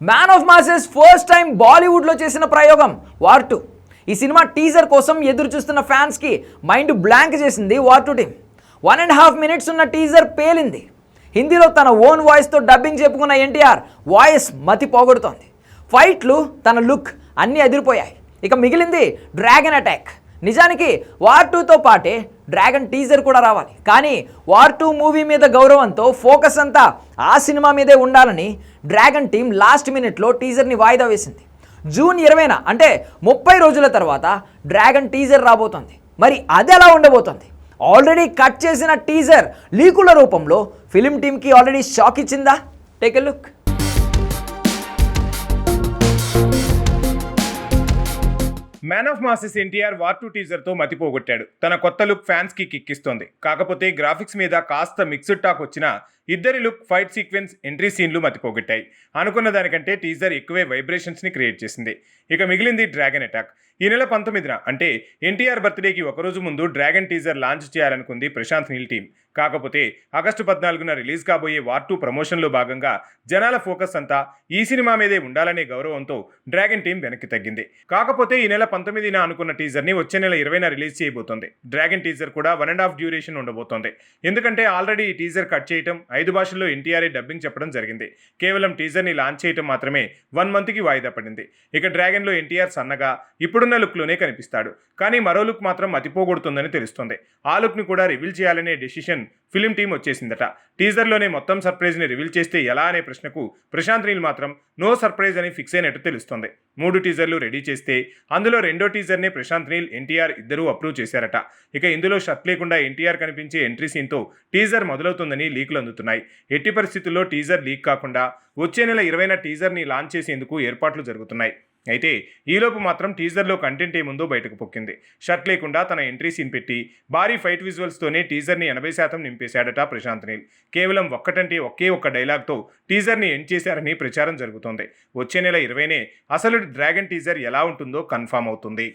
Man of masses first time బాలీవుడ్లో చేసిన ప్రయోగం వార్ టూ ఈ సినిమా టీజర్ కోసం ఎదురు చూస్తున్న ఫ్యాన్స్కి మైండ్ బ్లాంక్ చేసింది War two team one and half minutes ఉన్న టీజర్ పేలింది. హిందీలో తన ఓన్ వాయిస్తో డబ్బింగ్ చెప్పుకున్న ఎన్టీఆర్ వాయిస్ మతి పోగొడుతోంది ఫైట్లు తన లుక్ అన్నీ అదిరిపోయాయి. ఇక మిగిలింది డ్రాగన్ అటాక్ నిజానికి వార్ టూతో పాటే డ్రాగన్ టీజర్ కూడా రావాలి. కానీ వార్ టూ మూవీ మీద గౌరవంతో ఫోకస్ అంతా ఆ సినిమా మీదే ఉండాలని డ్రాగన్ టీం లాస్ట్ మినిట్లో టీజర్ని వాయిదా వేసింది. జూన్ ఇరవైన అంటే ముప్పై రోజుల తర్వాత డ్రాగన్ టీజర్ రాబోతోంది. మరి అది ఎలా ఉండబోతోంది? ఆల్రెడీ కట్ చేసిన టీజర్ లీకుల రూపంలో ఫిలిం టీంకి ఆల్రెడీ షాక్ ఇచ్చిందా? Take a look. Man of masses NTR War two టీజర్తో మతిపోగొట్టాడు. తన కొత్త లుక్ ఫ్యాన్స్కి కిక్కిస్తోంది. కాకపోతే గ్రాఫిక్స్ మీద కాస్త మిక్స్డ్ టాక్ వచ్చినా ఇద్దరి లుక్ ఫైట్ సీక్వెన్స్ ఎంట్రీ సీన్లు మతిపోగొట్టాయి. అనుకున్న దానికంటే టీజర్ ఎక్కువే వైబ్రేషన్స్ని క్రియేట్ చేసింది. ఇక మిగిలింది డ్రాగన్ అటాక్. ఈ నెల పంతొమ్మిదిన అంటే ఎన్టీఆర్ బర్త్డేకి ఒకరోజు ముందు డ్రాగన్ టీజర్ లాంచ్ చేయాలనుకుంది ప్రశాంత్ నీల్ టీం కాకపోతే ఆగస్టు పద్నాలుగున రిలీజ్ కాబోయే వార్ టూ ప్రమోషన్లో భాగంగా జనాల ఫోకస్ అంతా ఈ సినిమా మీదే ఉండాలనే గౌరవంతో డ్రాగన్ టీం వెనక్కి తగ్గింది. కాకపోతే ఈ నెల పంతొమ్మిదిన అనుకున్న టీజర్ని వచ్చే నెల ఇరవైన రిలీజ్ చేయబోతోంది. డ్రాగన్ టీజర్ కూడా వన్ అండ్ హాఫ్ డ్యూరేషన్ ఉండబోతోంది. ఎందుకంటే ఆల్రెడీ ఈ టీజర్ కట్ చేయటం ఐదు భాషల్లో ఎన్టీఆర్ఏ డబ్బింగ్ చెప్పడం జరిగింది. కేవలం టీజర్ని లాంచ్ చేయటం మాత్రమే వన్ మంత్కి వాయిదా పడింది. ఇక డ్రాగన్లో ఎన్టీఆర్ సన్నగా ఇప్పుడు ఇప్పుడున్న లుక్లోనే కనిపిస్తాడు. కానీ మరో లుక్ మాత్రం మతిపోగొడుతుందని తెలుస్తుంది. ఆ లుక్ని కూడా రివీల్ చేయాలనే డెసిషన్ ఫిలిం టీం వచ్చేసిందట. టీజర్లోనే మొత్తం సర్ప్రైజ్ని రివీల్ చేస్తే ఎలా అనే ప్రశ్నకు ప్రశాంత్ నీల్ మాత్రం నో సర్ప్రైజ్ అని ఫిక్స్ అయినట్టు తెలుస్తుంది. మూడు టీజర్లు రెడీ చేస్తే అందులో రెండో టీజర్నే ప్రశాంత్ నీల్ ఎన్టీఆర్ ఇద్దరూ అప్రూవ్ చేశారట. ఇక ఇందులో షర్ట్ లేకుండా ఎన్టీఆర్ కనిపించే ఎంట్రీ సీన్తో టీజర్ మొదలవుతుందని లీకులు అందుతున్నాయి. ఎట్టి పరిస్థితుల్లో టీజర్ లీక్ కాకుండా వచ్చే నెల ఇరవైన టీజర్ని లాంచ్ చేసేందుకు ఏర్పాట్లు జరుగుతున్నాయి. అయితే ఈలోపు మాత్రం టీజర్లో కంటెంట్ ఏముందో బయటకు పొక్కింది. షర్ట్ లేకుండా తన ఎంట్రీ సీన్ పెట్టి భారీ ఫైట్ విజువల్స్తోనే టీజర్ని ఎనభై శాతం నింపేశాడట ప్రశాంత్ నీల్. కేవలం ఒక్కటంటే ఒకే ఒక్క డైలాగ్తో టీజర్ని ఎండ్ చేశారని ప్రచారం జరుగుతోంది. వచ్చే నెల ఇరవైనే అసలు డ్రాగన్ టీజర్ ఎలా ఉంటుందో కన్ఫామ్ అవుతుంది.